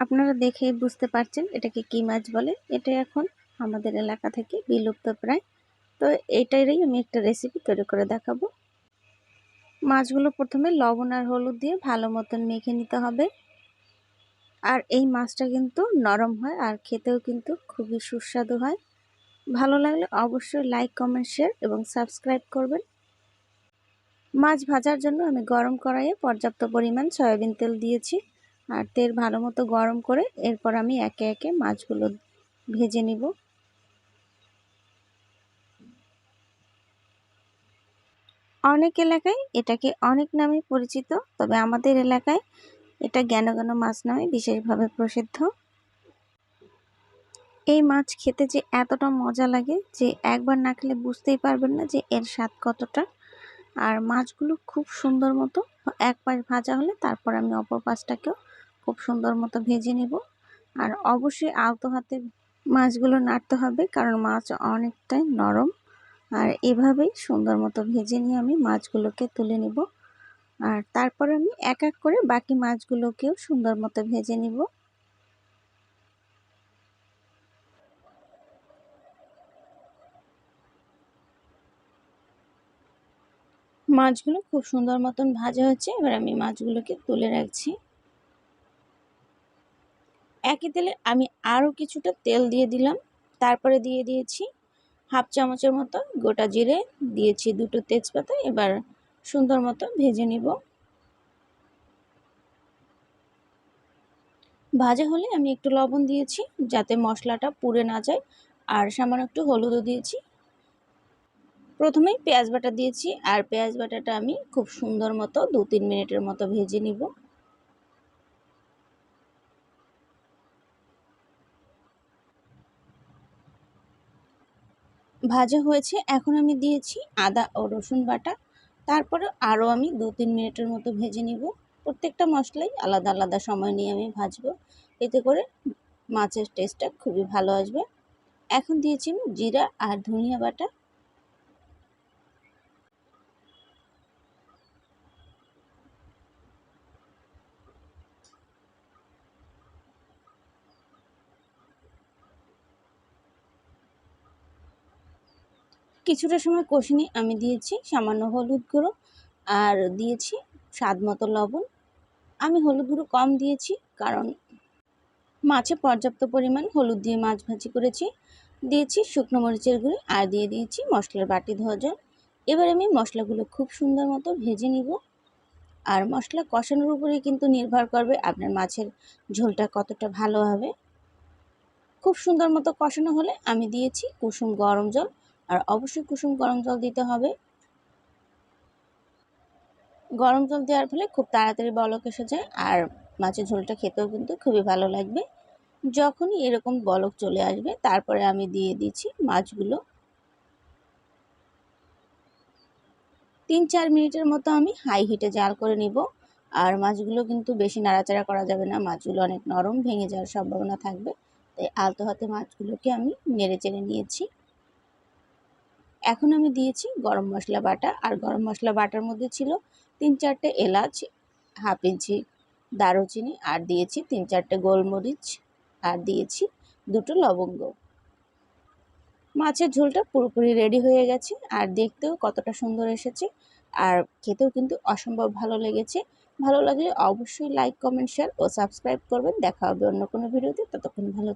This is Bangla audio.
আপনারা দেখেই বুঝতে পারছেন এটাকে কি মাছ বলে। এটা এখন আমাদের এলাকা থেকে বিলুপ্ত প্রায়। তো এটারই আমি একটা রেসিপি তৈরি করে দেখাবো। মাছগুলো প্রথমে লবণ আর হলুদ দিয়ে ভালো মতন মেখে নিতে হবে। আর এই মাছটা কিন্তু নরম হয় আর খেতেও কিন্তু খুবই সুস্বাদু হয়। ভালো লাগলে অবশ্যই লাইক কমেন্ট শেয়ার এবং সাবস্ক্রাইব করবেন। মাছ ভাজার জন্য আমি গরম কড়াইয়ে পর্যাপ্ত পরিমাণ সয়াবিন তেল দিয়েছি। আর তেল ভালো মতো গরম করে এরপর আমি একে একে মাছগুলো ভেজে নিব। অনেক এলাকায় এটাকে অনেক নামে পরিচিত, তবে আমাদের এলাকায় এটা জ্ঞান জ্ঞান মাছ নামে বিশেষভাবে প্রসিদ্ধ। এই মাছ খেতে যে এতটা মজা লাগে যে একবার না খেলে বুঝতেই পারবেন না যে এর স্বাদ কতটা। আর মাছগুলো খুব সুন্দর মতো, এক পাশ ভাজা হলে তারপর আমি অপর পাশটাকেও খুব সুন্দর মতো ভেজে নিব। আর অবশ্যই আলতো হাতে মাছগুলো নাড়তে হবে, কারণ মাছ অনেকটাই নরম। আর এভাবেই সুন্দর মতো ভেজে নিয়ে আমি মাছগুলোকে তুলে নিব। আর তারপর আমি এক এক করে বাকি মাছগুলোকেও সুন্দর মতো ভেজে নিব। মাছগুলো খুব সুন্দর মতন ভাজা হচ্ছে এবার আমি মাছগুলোকে তুলে রাখছি। একই তেলে আমি আরও কিছুটা তেল দিয়ে দিলাম। তারপরে দিয়ে দিয়েছি হাফ চামচের মতো গোটা জিরে, দিয়েছি দুটো তেজপাতা, এবার সুন্দর মতো ভেজে নিব। ভাজা হলে আমি একটু লবণ দিয়েছি যাতে মশলাটা পুড়ে না যায়, আর সামান্য একটু হলুদও দিয়েছি। প্রথমেই পেঁয়াজ বাটা দিয়েছি, আর পেঁয়াজ বাটাটা আমি খুব সুন্দর মতো দু তিন মিনিটের মতো ভেজে নিব। ভাজা হয়েছে। এখন আমি দিয়েছি আদা ও রসুন বাটা। তারপরে আরও আমি দু তিন মিনিটের মতো ভেজে নিব। প্রত্যেকটা মশলাই আলাদা আলাদা সময় নিয়ে আমি ভাজবো। এতে করে মাছের টেস্টটা খুবই ভালো আসবে। এখন দিয়েছি আমি জিরা আর ধনিয়া বাটা। কিছুটা সময় কষিয়ে আমি দিয়েছি সামান্য হলুদ গুঁড়ো আর দিয়েছি স্বাদ মতো লবণ। আমি হলুদ গুঁড়ো কম দিয়েছি কারণ মাছে পর্যাপ্ত পরিমাণ হলুদ দিয়ে মাছ ভাজি করেছি। দিয়েছি শুকনো মরিচের গুঁড়ি আর দিয়ে দিয়েছি মশলার বাটি ধোয়া জল। এবার আমি মশলাগুলো খুব সুন্দর মতো ভেজে নিব। আর মশলা কষানোর উপরে কিন্তু নির্ভর করবে আপনার মাছের ঝোলটা কতটা ভালো হবে। খুব সুন্দর মতো কষানো হলে আমি দিয়েছি কুসুম গরম জল আর অবশ্যই কুসুম গরম জল দিতে হবে। গরম জল দেওয়ার ফলে খুব তাড়াতাড়ি বলক এসে যায় আর মাছের ঝোলটা খেতেও কিন্তু খুবই ভালো লাগবে। যখনই এরকম বলক চলে আসবে, তারপরে আমি দিয়ে দিচ্ছি মাছগুলো। তিন চার মিনিটের মতো আমি হাই হিটে জাল করে নিব। আর মাছগুলো কিন্তু বেশি নাড়াচাড়া করা যাবে না, মাছগুলো অনেক নরম ভেঙে যাওয়ার সম্ভাবনা থাকবে। তাই আলতো হাতে মাছগুলোকে আমি নেড়ে চেড়ে নিয়েছি। এখন আমি দিয়েছি গরম মশলা বাটা, আর গরম মশলা বাটার মধ্যে ছিল তিন চারটে এলাচ, হাফ ইঞ্চি দারুচিনি, আর দিয়েছি তিন চারটে গোলমরিচ, আর দিয়েছি দুটো লবঙ্গ। মাছের ঝোলটা পুরোপুরি রেডি হয়ে গেছে, আর দেখতেও কতটা সুন্দর এসেছে, আর খেতেও কিন্তু অসম্ভব ভালো লেগেছে। ভালো লাগলে অবশ্যই লাইক কমেন্ট শেয়ার ও সাবস্ক্রাইব করবেন। দেখা হবে অন্য কোনো ভিডিওতে, ততক্ষণ ভালো